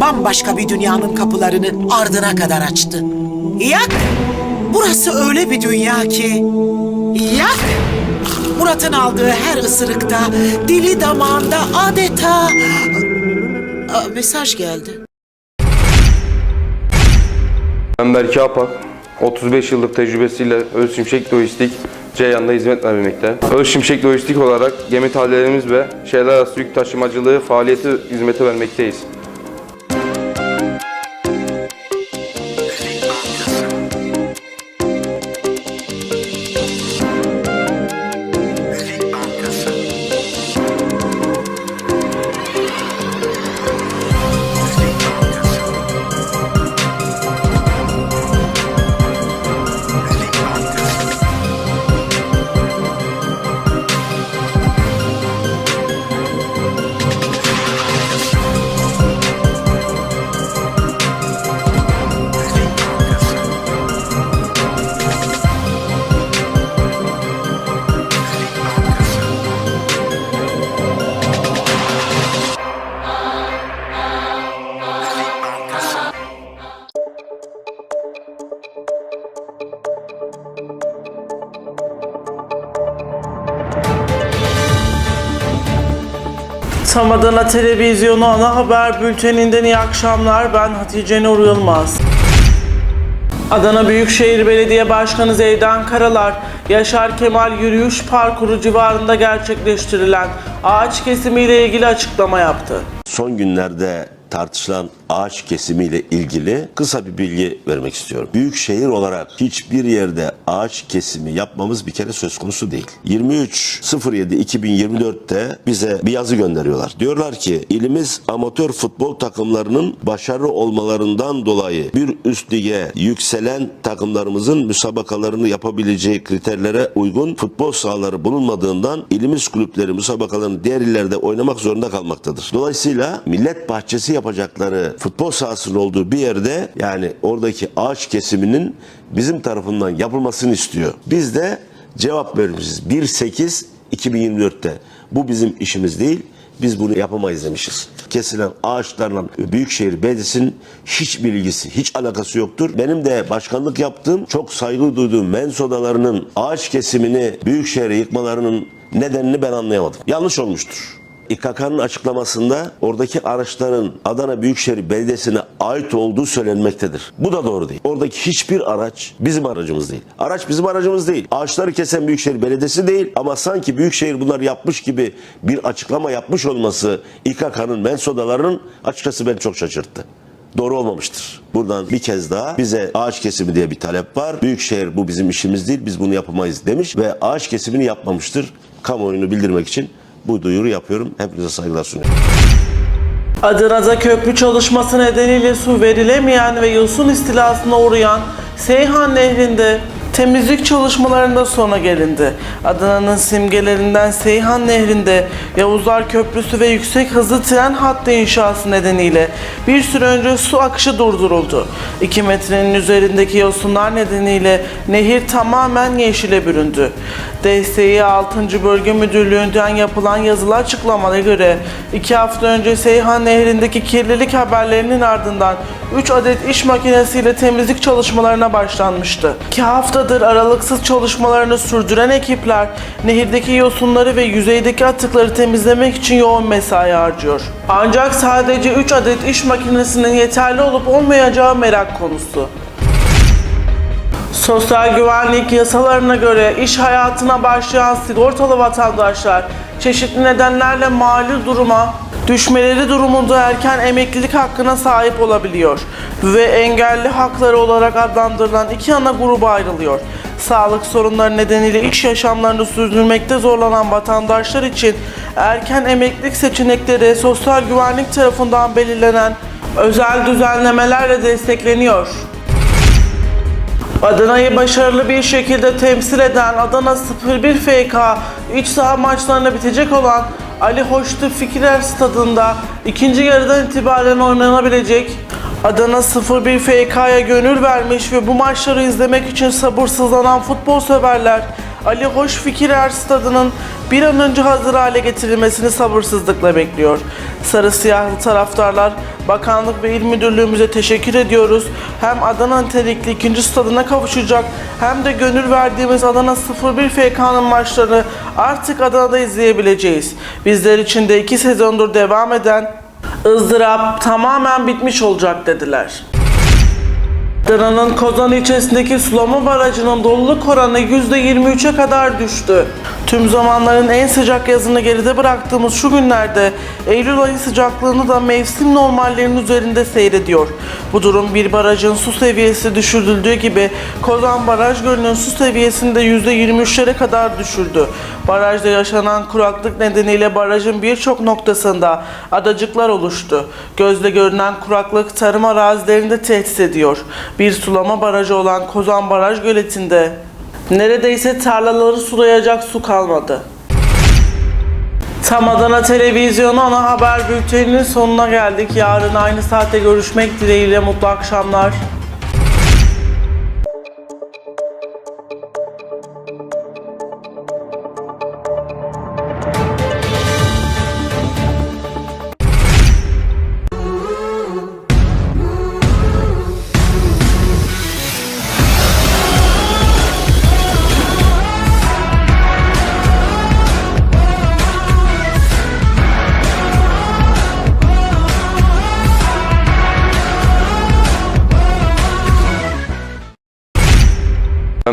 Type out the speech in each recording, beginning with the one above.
bambaşka bir dünyanın kapılarını ardına kadar açtı. Yak! Burası öyle bir dünya ki... Yak! Murat'ın aldığı her ısırıkta, dili damağında adeta... Aa, mesaj geldi. Ben Berke Apak. 35 yıllık tecrübesiyle Öz Şimşek Lojistik Ceyhan'da hizmet vermekte. Öz Şimşek Lojistik olarak gemi tahliyelerimiz ve şehirler arası yük taşımacılığı faaliyeti hizmeti vermekteyiz. Tam Adana Televizyonu ana haber bülteninden iyi akşamlar. Ben Hatice Nur Yılmaz. Adana Büyükşehir Belediye Başkanı Zeydan Karalar, Yaşar Kemal yürüyüş parkuru civarında gerçekleştirilen ağaç kesimiyle ilgili açıklama yaptı. son günlerde tartışılan ağaç kesimiyle ilgili kısa bir bilgi vermek istiyorum. Büyük şehir olarak hiçbir yerde ağaç kesimi yapmamız bir kere söz konusu değil. 23.07.2024'te bize bir yazı gönderiyorlar. Diyorlar ki ilimiz amatör futbol takımlarının başarılı olmalarından dolayı bir üst lige yükselen takımlarımızın müsabakalarını yapabileceği kriterlere uygun futbol sahaları bulunmadığından ilimiz kulüpleri müsabakalarını diğer illerde oynamak zorunda kalmaktadır. Dolayısıyla millet bahçesi yapacakları futbol sahasının olduğu bir yerde yani oradaki ağaç kesiminin bizim tarafından yapılmasını istiyor. Biz de cevap vermişiz. 1.8.2024'te. Bu bizim işimiz değil. Biz bunu yapamayız demişiz. Kesilen ağaçlarla Büyükşehir Belediyesi'nin hiç bilgisi, hiç alakası yoktur. Benim de başkanlık yaptığım, çok saygı duyduğum mens odalarının ağaç kesimini Büyükşehir'e yıkmalarının nedenini ben anlayamadım. Yanlış olmuştur. İKK'nın açıklamasında oradaki araçların Adana Büyükşehir Belediyesi'ne ait olduğu söylenmektedir. Bu da doğru değil. Oradaki hiçbir araç bizim aracımız değil. Araç bizim aracımız değil. Ağaçları kesen Büyükşehir Belediyesi değil ama sanki Büyükşehir bunları yapmış gibi bir açıklama yapmış olması İKK'nın mensodalarının açıkçası beni çok şaşırttı doğru olmamıştır. Buradan bir kez daha bize ağaç kesimi diye bir talep var. Büyükşehir bu bizim işimiz değil biz bunu yapamayız demiş ve ağaç kesimini yapmamıştır. Kamuoyunu bildirmek için bu duyuru yapıyorum. Hepinize saygılar sunuyorum. Adana'da köprü çalışması nedeniyle su verilemeyen ve yosun istilasına uğrayan Seyhan Nehri'nde temizlik çalışmalarında sona gelindi. Adana'nın simgelerinden Seyhan Nehri'nde Yavuzlar Köprüsü ve yüksek hızlı tren hattı inşası nedeniyle bir süre önce su akışı durduruldu. 2 metrenin üzerindeki yosunlar nedeniyle nehir tamamen yeşile büründü. DSİ 6. Bölge Müdürlüğü'nden yapılan yazılı açıklamaya göre 2 hafta önce Seyhan Nehri'ndeki kirlilik haberlerinin ardından 3 adet iş makinesiyle temizlik çalışmalarına başlanmıştı. 2 haftadır aralıksız çalışmalarını sürdüren ekipler nehirdeki yosunları ve yüzeydeki atıkları temizlemek için yoğun mesai harcıyor. Ancak sadece 3 adet iş makinesinin yeterli olup olmayacağı merak konusu. Sosyal güvenlik yasalarına göre iş hayatına başlayan sigortalı vatandaşlar çeşitli nedenlerle mali duruma düşmeleri durumunda erken emeklilik hakkına sahip olabiliyor ve engelli hakları olarak adlandırılan iki ana gruba ayrılıyor. Sağlık sorunları nedeniyle iş yaşamlarını sürdürmekte zorlanan vatandaşlar için erken emeklilik seçenekleri sosyal güvenlik tarafından belirlenen özel düzenlemelerle destekleniyor. Adana'yı başarılı bir şekilde temsil eden Adana 01 FK iç saha maçlarına bitecek olan Ali Hoştu Fikrer Stadında ikinci yarıdan itibaren oynanabilecek. Adana 01 FK'ya gönül vermiş ve bu maçları izlemek için sabırsızlanan futbol severler Ali Hoşfikirler stadının bir an önce hazır hale getirilmesini sabırsızlıkla bekliyor. Sarı siyahlı taraftarlar bakanlık ve il müdürlüğümüze teşekkür ediyoruz. Hem Adana nitelikli ikinci stadına kavuşacak hem de gönül verdiğimiz Adana 01 FK'nın maçlarını artık Adana'da izleyebileceğiz. Bizler için de iki sezondur devam eden ızdırap tamamen bitmiş olacak dediler. Adana'nın Kozan ilçesindeki sulama barajının doluluk oranı %23'e kadar düştü. Tüm zamanların en sıcak yazını geride bıraktığımız şu günlerde Eylül ayı sıcaklığını da mevsim normallerinin üzerinde seyrediyor. Bu durum bir barajın su seviyesi düşürüldüğü gibi Kozan Baraj Gölü'nün su seviyesini de %23'lere kadar düşürdü. Barajda yaşanan kuraklık nedeniyle barajın birçok noktasında adacıklar oluştu. Gözle görünen kuraklık tarım arazilerini de tehdit ediyor. Bir sulama barajı olan Kozan Baraj Göleti'nde neredeyse tarlaları sulayacak su kalmadı. Tam Adana Televizyonu ana haber bülteninin sonuna geldik. Yarın aynı saatte görüşmek dileğiyle mutlu akşamlar.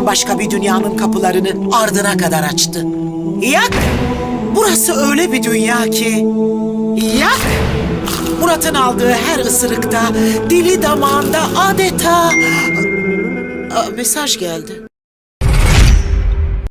Bambaşka bir dünyanın kapılarını ardına kadar açtı. Yak! Burası öyle bir dünya ki... Yak! Murat'ın aldığı her ısırıkta, dili damağında adeta... Aa, mesaj geldi.